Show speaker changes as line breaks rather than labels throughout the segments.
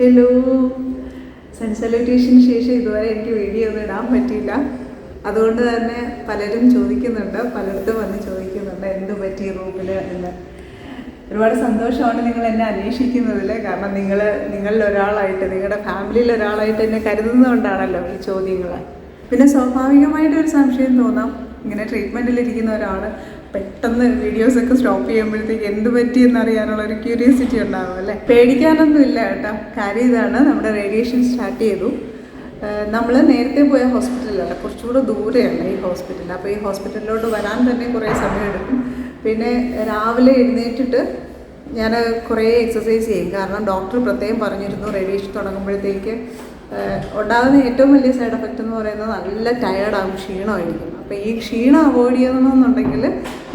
Hello sun സല്യൂട്ടേഷന് ശേഷം ഇതുവരെ എനിക്ക് വീഡിയോ ഒന്നും ഇടാൻ പറ്റിയില്ല. അതുകൊണ്ട് തന്നെ പലരും ചോദിക്കുന്നുണ്ട്. പലയിടത്തും വന്ന് ചോദിക്കുന്നുണ്ട്. എന്ത് പറ്റി റൂമിൽ എന്ന്. ഒരുപാട് സന്തോഷമാണ് നിങ്ങൾ എന്നെ അന്വേഷിക്കുന്നതിൽ കാരണം നിങ്ങൾ നിങ്ങളിൽ ഒരാളായിട്ട് നിങ്ങളുടെ ഫാമിലിയിൽ ഒരാളായിട്ട് എന്നെ കരുതുന്നതുകൊണ്ടാണല്ലോ ഈ ചോദ്യങ്ങൾ പിന്നെ സ്വാഭാവികമായിട്ട് ഒരു സംശയം തോന്നാം. ഇങ്ങനെ ട്രീറ്റ്മെന്റിലിരിക്കുന്ന ഒരാൾ പെട്ടെന്ന് വീഡിയോസൊക്കെ സ്റ്റോപ്പ് ചെയ്യുമ്പോഴത്തേക്ക് എന്ത് പറ്റി എന്നറിയാനുള്ള ഒരു ക്യൂരിയോസിറ്റി ഉണ്ടാവും അല്ലേ? പേടിക്കാനൊന്നും ഇല്ല കേട്ടോ. കാര്യം ഇതാണ് നമ്മുടെ റേഡിയേഷൻ സ്റ്റാർട്ട് ചെയ്തു. നമ്മൾ നേരത്തെ പോയ ഹോസ്പിറ്റലല്ല കുറച്ചുകൂടെ ദൂരെയാണ് ഈ ഹോസ്പിറ്റൽ അപ്പോൾ ഈ ഹോസ്പിറ്റലിലോട്ട് വരാൻ തന്നെ കുറേ സമയമെടുക്കും. പിന്നെ രാവിലെ എഴുന്നേറ്റിട്ട് ഞാൻ കുറേ എക്സസൈസ് ചെയ്യും. കാരണം ഡോക്ടർ പ്രത്യേകം പറഞ്ഞിരുന്നു റേഡിയേഷൻ തുടങ്ങുമ്പോഴത്തേക്ക് ഉണ്ടാകുന്ന ഏറ്റവും വലിയ സൈഡ് എഫക്റ്റ് എന്ന് പറയുന്നത് നല്ല ടയേർഡാകും ക്ഷീണമായിരിക്കും. അപ്പോൾ ഈ ക്ഷീണം അവോയ്ഡ് ചെയ്യണമെന്നുണ്ടെങ്കിൽ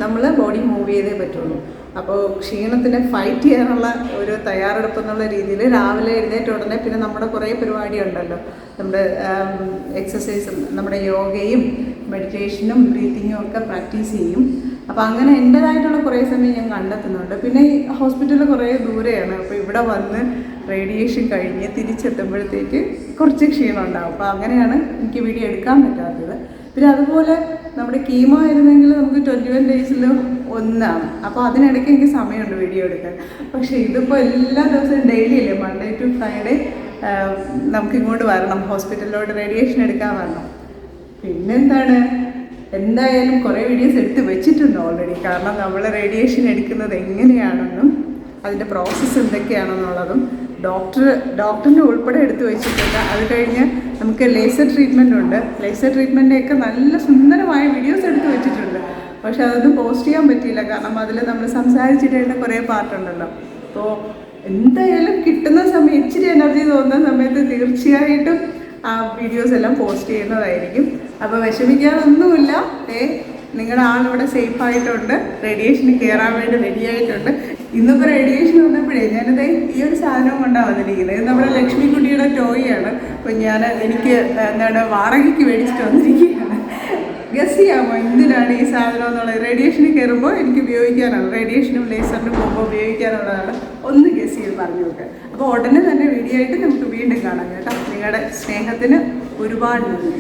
നമ്മൾ ബോഡി മൂവ് ചെയ്തേ പറ്റുള്ളൂ. അപ്പോൾ ക്ഷീണത്തിനെ ഫൈറ്റ് ചെയ്യാനുള്ള ഒരു തയ്യാറെടുപ്പ് എന്നുള്ള രീതിയിൽ രാവിലെ എഴുന്നേറ്റ ഉടനെ പിന്നെ നമ്മുടെ കുറേ പരിപാടി ഉണ്ടല്ലോ നമ്മുടെ എക്സസൈസും നമ്മുടെ യോഗയും മെഡിറ്റേഷനും ബ്രീത്തിങ്ങും ഒക്കെ പ്രാക്ടീസ് ചെയ്യും. അപ്പോൾ അങ്ങനെ എന്റെതായിട്ടുള്ള കുറേ സമയം ഞാൻ കണ്ടെത്തുന്നുണ്ട്. പിന്നെ ഈ ഹോസ്പിറ്റൽ കുറേ ദൂരെയാണ്. അപ്പോൾ ഇവിടെ വന്ന് റേഡിയേഷൻ കഴിഞ്ഞ് തിരിച്ചെത്തുമ്പോഴത്തേക്ക് കുറച്ച് ക്ഷീണം ഉണ്ടാവും. അപ്പോൾ അങ്ങനെയാണ് എനിക്ക് വീഡിയോ എടുക്കാൻ പറ്റാത്തത്. പിന്നെ അതുപോലെ നമ്മുടെ കീമോ ആയിരുന്നെങ്കിൽ നമുക്ക് ഡേയ്സിലും ഒന്നാണ്. അപ്പോൾ അതിനിടയ്ക്ക് എനിക്ക് സമയമുണ്ട് വീഡിയോ എടുക്കാൻ. പക്ഷേ ഇതിപ്പോൾ എല്ലാ ദിവസവും ഡെയിലി അല്ലേ? മൺഡേ ടു ഫ്രൈഡേ നമുക്ക് ഇങ്ങോട്ട് വരണം. ഹോസ്പിറ്റലിലോട്ട് റേഡിയേഷൻ എടുക്കാൻ വരണം. പിന്നെന്താണ്? എന്തായാലും കുറേ വീഡിയോസ് എടുത്ത് വെച്ചിട്ടുണ്ട് ഓൾറെഡി കാരണം നമ്മൾ റേഡിയേഷൻ എടുക്കുന്നത് എങ്ങനെയാണെന്നും അതിന്റെ പ്രോസസ്സ് എന്തൊക്കെയാണെന്നുള്ളതും ഡോക്ടർ ഡോക്ടറിന്റെ ഉൾപ്പെടെ എടുത്ത് വെച്ചിട്ടുണ്ട്. അത് കഴിഞ്ഞ് നമുക്ക് ലേസർ ട്രീറ്റ്മെന്റ് ഉണ്ട്. ലേസർ ട്രീറ്റ്മെന്റൊക്കെ നല്ല സുന്ദരമായ വീഡിയോസ് എടുത്ത് പക്ഷെ അതൊന്നും പോസ്റ്റ് ചെയ്യാൻ പറ്റിയില്ല. കാരണം അതിൽ നമ്മൾ സംസാരിച്ചിട്ടേണ്ട കുറേ പാട്ടുണ്ടല്ലോ. അപ്പോൾ എന്തായാലും കിട്ടുന്ന സമയം ഇച്ചിരി എനർജി തോന്നുന്ന സമയത്ത് തീർച്ചയായിട്ടും ആ വീഡിയോസ് എല്ലാം പോസ്റ്റ് ചെയ്യുന്നതായിരിക്കും. അപ്പോൾ വിഷമിക്കാനൊന്നുമില്ല ഏ നിങ്ങളുടെ ആളിവിടെ സേഫ് ആയിട്ടുണ്ട്. റേഡിയേഷന് കയറാൻ വേണ്ടി റെഡി ആയിട്ടുണ്ട്. ഇന്നിപ്പോൾ റേഡിയേഷൻ വന്നപ്പോഴേ ഞാനത് ഈ ഒരു സാധനം കൊണ്ടാണ് വന്നിരിക്കുന്നത്. ഇത് നമ്മുടെ ലക്ഷ്മിക്കുട്ടിയുടെ ടോയാണ് അപ്പം ഞാൻ എനിക്ക് എന്താണ് വാടകയ്ക്ക് മേടിച്ചിട്ട് വന്നിരിക്കുകയാണ്. ഗസ് ചെയ്യാമോ എന്തിനാണ് ഈ സാധനം എന്നുള്ളത്? റേഡിയേഷന് കയറുമ്പോൾ എനിക്ക് ഉപയോഗിക്കാനാണ്. റേഡിയേഷനും ലേസറിനും പോകുമ്പോൾ ഉപയോഗിക്കാനുള്ളതാണ്. ഒന്ന് ഗസ് ചെയ്ത് പറഞ്ഞു നോക്കുക അപ്പോൾ ഉടനെ തന്നെ വീഡിയോ ആയിട്ട് നമുക്ക് വീണ്ടും കാണാം കേട്ടോ. നിങ്ങളുടെ സ്നേഹത്തിന് ഒരുപാട് നന്ദി.